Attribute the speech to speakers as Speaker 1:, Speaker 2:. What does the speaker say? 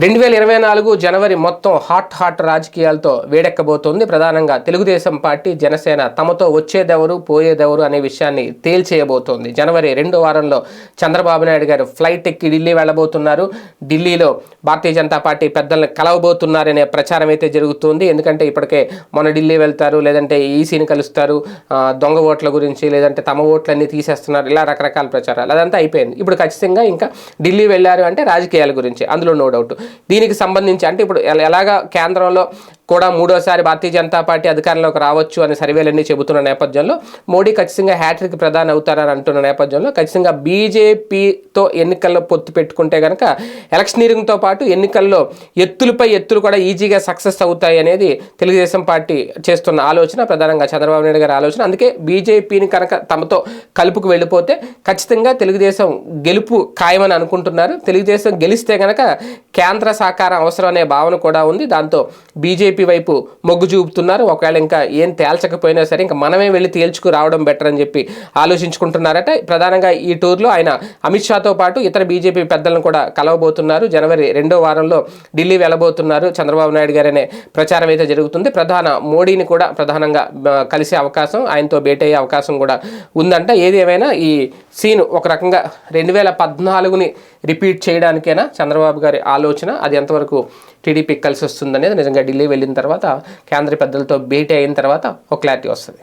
Speaker 1: రెండు వేల ఇరవై నాలుగు జనవరి మొత్తం హాట్ హాట్ రాజకీయాలతో వేడెక్కబోతోంది. ప్రధానంగా తెలుగుదేశం పార్టీ జనసేన తమతో వచ్చేదెవరు పోయేదెవరు అనే విషయాన్ని తేల్చేయబోతోంది. జనవరి రెండో వారంలో చంద్రబాబు నాయుడు గారు ఫ్లైట్ ఎక్కి ఢిల్లీ వెళ్ళబోతున్నారు. ఢిల్లీలో భారతీయ జనతా పార్టీ పెద్దలను కలవబోతున్నారనే ప్రచారం అయితే జరుగుతుంది. ఎందుకంటే ఇప్పటికే మొన్న ఢిల్లీ వెళ్తారు లేదంటే ఈసీని కలుస్తారు దొంగ ఓట్ల గురించి లేదంటే తమ ఓట్లన్నీ తీసేస్తున్నారు. ఇలా రకరకాల ప్రచారాలు. అదంతా అయిపోయింది. ఇప్పుడు ఖచ్చితంగా ఇంకా ఢిల్లీ వెళ్ళారు అంటే రాజకీయాల గురించి. అందులో నో డౌట్ దీనికి సంబంధించి అంటే ఇప్పుడు ఎలాగ ఎలాగా కేంద్రంలో కూడా మూడోసారి భారతీయ జనతా పార్టీ అధికారంలోకి రావచ్చు అనే సర్వేలన్నీ చెబుతున్న నేపథ్యంలో మోడీ ఖచ్చితంగా హ్యాట్రిక్ ప్రధాని అవుతారని అంటున్న నేపథ్యంలో ఖచ్చితంగా బీజేపీతో ఎన్నికల్లో పొత్తు పెట్టుకుంటే కనుక ఎలక్షనీరింగ్తో పాటు ఎన్నికల్లో ఎత్తులపై ఎత్తులు కూడా ఈజీగా సక్సెస్ అవుతాయి అనేది తెలుగుదేశం పార్టీ చేస్తున్న ఆలోచన ప్రధానంగా చంద్రబాబు నాయుడు గారి ఆలోచన. అందుకే బీజేపీని కనుక తమతో కలుపుకు వెళ్ళిపోతే ఖచ్చితంగా తెలుగుదేశం గెలుపు ఖాయమని అనుకుంటున్నారు. తెలుగుదేశం గెలిస్తే కనుక కేంద్ర సహకారం అవసరం అనే భావన కూడా ఉంది. దాంతో బీజేపీ వైపు మొగ్గు చూపుతున్నారు. ఒకవేళ ఇంకా ఏం తేల్చకపోయినా సరే ఇంకా మనమే వెళ్ళి తేల్చుకు రావడం బెటర్ అని చెప్పి ఆలోచించుకుంటున్నారట. ప్రధానంగా ఈ టూర్లో ఆయన అమిత్ షాతో పాటు ఇతర బీజేపీ పెద్దలను కూడా కలవబోతున్నారు. జనవరి రెండో వారంలో ఢిల్లీ వెళ్ళబోతున్నారు చంద్రబాబు నాయుడు గారనే ప్రచారం అయితే జరుగుతుంది. ప్రధాన మోడీని కూడా ప్రధానంగా కలిసే అవకాశం ఆయనతో భేటీ అయ్యే అవకాశం కూడా ఉందంట. ఏదేమైనా ఈ సీన్ ఒక రకంగా రెండు వేల పద్నాలుగుని రిపీట్ చేయడానికైనా చంద్రబాబు గారి ఆలోచన అది ఎంతవరకు టీడీపీ కలిసి వస్తుందనేది నిజంగా ఢిల్లీ వెళ్ళిన తర్వాత కేంద్ర పెద్దలతో భేటీ అయిన తర్వాత ఒక క్లారిటీ వస్తుంది.